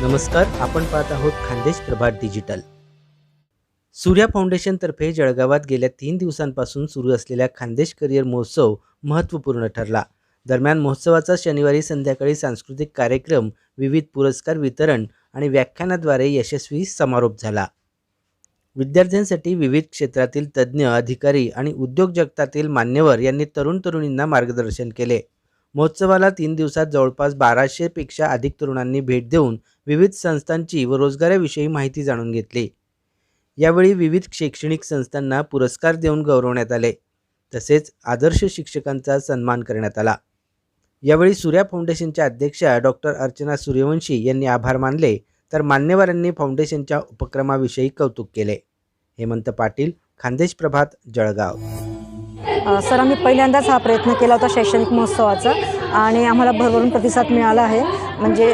नमस्कार आपण पाहत आहोत खानदेश प्रभात डिजिटल सूर्या फाउंडेशनतर्फे जळगावात गेल्या तीन दिवसांपासून सुरू असलेल्या खानदेश करिअर महोत्सव महत्त्वपूर्ण ठरला. दरम्यान महोत्सवाचा शनिवारी संध्याकाळी सांस्कृतिक कार्यक्रम विविध पुरस्कार वितरण आणि व्याख्यानाद्वारे यशस्वी समारोप झाला. विद्यार्थ्यांसाठी विविध क्षेत्रातील तज्ज्ञ अधिकारी आणि उद्योग जगतातील मान्यवर यांनी तरुण तरुणींना मार्गदर्शन केले. महोत्सवाला तीन दिवसात जवळपास बाराशेपेक्षा अधिक तरुणांनी भेट देऊन विविध संस्थांची व रोजगाराविषयी माहिती जाणून घेतली. यावेळी विविध शैक्षणिक संस्थांना पुरस्कार देऊन गौरवण्यात आले. तसेच आदर्श शिक्षकांचा सन्मान करण्यात आला. यावेळी सूर्या फाउंडेशनच्या अध्यक्षा डॉक्टर अर्चना सूर्यवंशी यांनी आभार मानले तर मान्यवरांनी फाउंडेशनच्या उपक्रमाविषयी कौतुक केले. हेमंत पाटील खान्देश प्रभात जळगाव. सर आम्ही पहिल्यांदाच हा प्रयत्न केला होता शैक्षणिक महोत्सवाचा आणि आम्हाला भरभरून प्रतिसाद मिळाला आहे. म्हणजे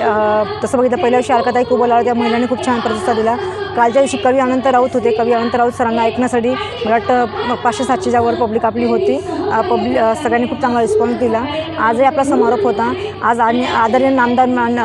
तसं बघितलं पहिल्या दिवशी अलकाताई कुबोला त्या महिलांनी खूप छान प्रतिसाद दिला. कालच्या दिवशी कवी अनंत राऊत होते. कवी अनंत राऊत सरांना ऐकण्यासाठी मला वाटतं पाचशे सातशेच्या वर पब्लिक आपली होती. पब्लिक सगळ्यांनी खूप चांगला रिस्पॉन्स दिला. आजही आपला समारोप होता. आज आणि आदरणीय नामदार मान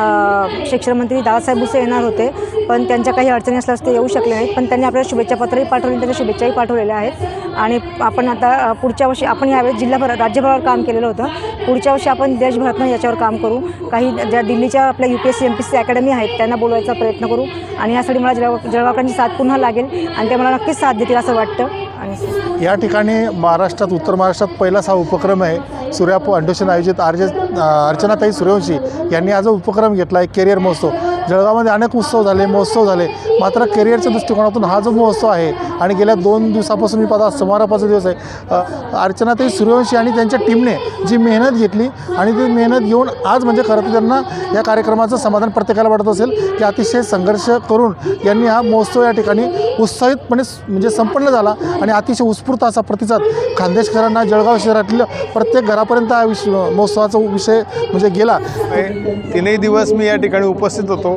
शिक्षणमंत्री दादासाहेब भुसे येणार होते. पण त्यांच्या काही अडचणी असल्यास ते येऊ शकले नाहीत. पण त्यांनी आपल्याला शुभेच्छा पत्रही पाठवली त्यांच्या शुभेच्छाही पाठवलेल्या आहेत. आणि आपण आता पुढच्या वर्षी आपण यावेळेस जिल्हाभर राज्यभरावर काम केलेलं होतं. पुढच्या वर्षी आपण देशभरातनं याच्यावर काम करू. काही ज्या दिल्लीच्या आपल्या U P S C M P C academy आहेत त्यांना बोलवायचा प्रयत्न करू. आणि यासाठी मला जळगाव जळगावकरांची साथ पुन्हा लागेल. आणि ते मला नक्कीच साथ देतील असं वाटतं. आणि या ठिकाणी महाराष्ट्रात उत्तर महाराष्ट्रात पहिलाच हा उपक्रम आहे. सूर्या फाउंडेशन आयोजित आर्ज अर्चनाताई सूर्यवंशी यांनी आज उपक्रम घेतला आहे करिअर महोत्सव. जळगावमध्ये अनेक उत्सव झाले महोत्सव झाले मात्र करिअरच्या दृष्टिकोनातून हा जो महोत्सव आहे आणि गेल्या दोन दिवसापासून मी पाहता समारोपाचा दिवस आहे अ, अर्चनाताई सूर्यवंशी आणि त्यांच्या टीमने जी मेहनत घेतली आणि ती मेहनत घेऊन आज म्हणजे खरं तर त्यांना या कार्यक्रमाचं समाधान प्रत्येकाला वाटत असेल की अतिशय संघर्ष करून यांनी हा महोत्सव या ठिकाणी उत्साहितपणे म्हणजे संपन्न झाला आणि अतिशय उत्स्फूर्त असा प्रतिसाद खानदेशकरांना जळगाव शहरातील प्रत्येक घरापर्यंत हा विष महोत्सवाचा विषय म्हणजे गेला आहे. दिवस मी या ठिकाणी उपस्थित होतो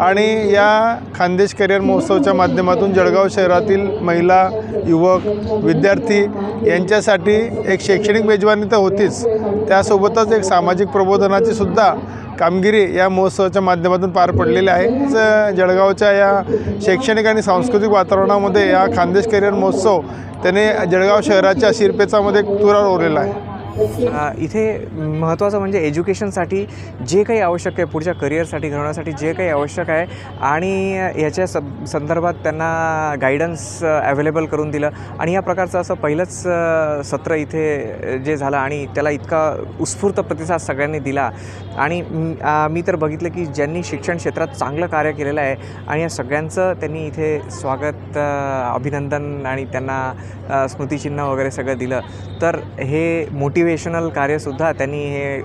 आणि या खानदेश करिअर महोत्सवाच्या माध्यमातून जळगाव शहरातील महिला युवक विद्यार्थी यांच्यासाठी एक शैक्षणिक मेजवानी तर होतीच. त्यासोबतच एक सामाजिक प्रबोधनाची सुद्धा कामगिरी या महोत्सवाच्या माध्यमातून पार पडलेली आहे. जळगावच्या या शैक्षणिक आणि सांस्कृतिक वातावरणामध्ये या खानदेश करिअर महोत्सव त्याने जळगाव शहराच्या शिरपेचामध्ये तुरावर ओरलेला आहे. इथे महत्त्वाचं म्हणजे एज्युकेशनसाठी जे काही आवश्यक आहे पुढच्या करिअरसाठी घडवण्यासाठी जे काही आवश्यक आहे आणि याच्या सब संदर्भात त्यांना गायडन्स अवेलेबल करून दिलं. आणि या प्रकारचं असं पहिलंच सत्र इथे जे झालं आणि त्याला इतका उत्स्फूर्त प्रतिसाद सगळ्यांनी दिला. आणि मी तर बघितलं की ज्यांनी शिक्षण क्षेत्रात चांगलं कार्य केलेलं आहे आणि या सगळ्यांचं त्यांनी इथे स्वागत अभिनंदन आणि त्यांना स्मृतिचिन्ह वगैरे सगळं दिलं. तर हे मोठी मोटिवेशनल कार्यसुद्धा त्यांनी हे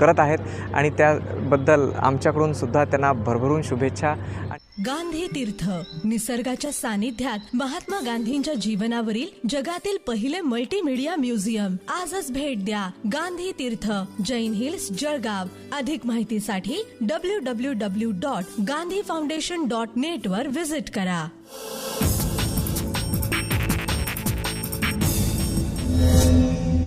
करत आहेत आणि त्याबद्दल आमच्याकडून सुद्धा त्यांना भरभरून शुभेच्छा. गांधी तीर्थ निसर्गाच्या सानिध्यात महात्मा गांधींच्या जीवनावरील जगातील पहिले मल्टीमीडिया म्युझियम आजच भेट द्या गांधी तीर्थ जैन हिल्स जळगाव. अधिक माहितीसाठी W W W dot Gandhi foundation dot net वर व्हिजिट करा. thank you